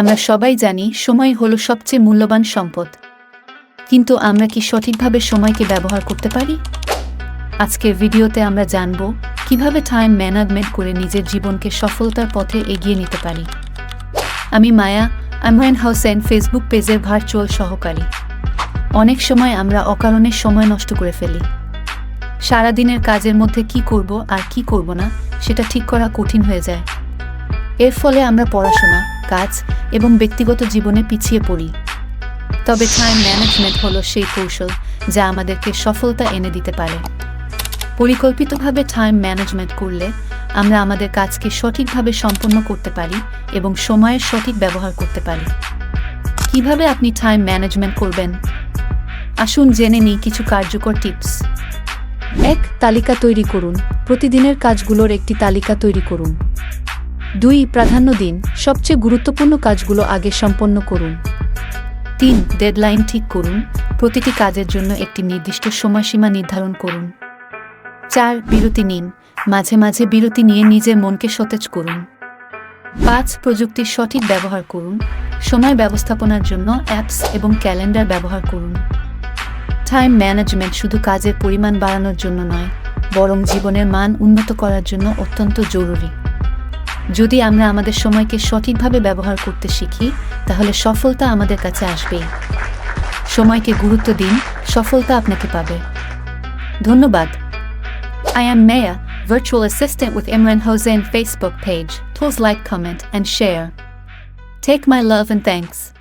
আমরা সবাই জানি সময় হলো সবচেয়ে মূল্যবান সম্পদ। কিন্তু আমরা কি সঠিকভাবে সময়কে ব্যবহার করতে পারি? আজকের ভিডিওতে আমরা জানব কীভাবে টাইম ম্যানেজমেন্ট করে নিজের জীবনকে সফলতার পথে এগিয়ে নিতে পারি। আমি মায়া আমরান হাউসেন ফেসবুক পেজের ভার্চুয়াল সহকারী। অনেক সময় আমরা অকারণে সময় নষ্ট করে ফেলি। সারাদিনের কাজের মধ্যে কি করব আর কি করব না, সেটা ঠিক করা কঠিন হয়ে যায়। এর ফলে আমরা পড়াশোনা কাজ এবং ব্যক্তিগত জীবনে পিছিয়ে পড়ি। তবে টাইম ম্যানেজমেন্ট হলো সেই কৌশল যা আমাদেরকে সফলতা এনে দিতে পারে। পরিকল্পিতভাবে টাইম ম্যানেজমেন্ট করলে আমরা আমাদের কাজকে সঠিকভাবে সম্পন্ন করতে পারি এবং সময়ের সঠিক ব্যবহার করতে পারি। কীভাবে আপনি টাইম ম্যানেজমেন্ট করবেন? আসুন জেনে নিই কিছু কার্যকর টিপস এক, তালিকা তৈরি করুন। প্রতিদিনের কাজগুলোর একটি তালিকা তৈরি করুন। দুই প্রাধান্য দিন, সবচেয়ে গুরুত্বপূর্ণ কাজগুলো আগে সম্পন্ন করুন। তিন, ডেডলাইন ঠিক করুন, প্রতিটি কাজের জন্য একটি নির্দিষ্ট সময়সীমা নির্ধারণ করুন। চার, বিরতি নিন, মাঝে মাঝে বিরতি নিয়ে নিজের মনকে সতেজ করুন। পাঁচ, প্রযুক্তির সঠিক ব্যবহার করুন, সময় ব্যবস্থাপনার জন্য অ্যাপস এবং ক্যালেন্ডার ব্যবহার করুন। টাইম ম্যানেজমেন্ট শুধু কাজের পরিমাণ বাড়ানোর জন্য নয়, বরং জীবনের মান উন্নত করার জন্য অত্যন্ত জরুরি। যদি আমরা আমাদের সময়কে সঠিকভাবে ব্যবহার করতে শিখি, তাহলে সফলতা আমাদের কাছে আসবেই। সময়কে গুরুত্ব দিন, সফলতা আপনাকে পাবে। ধন্যবাদ। I am Mia virtual assistant with Imran Hossain Facebook page those like comment and share take my love and thanks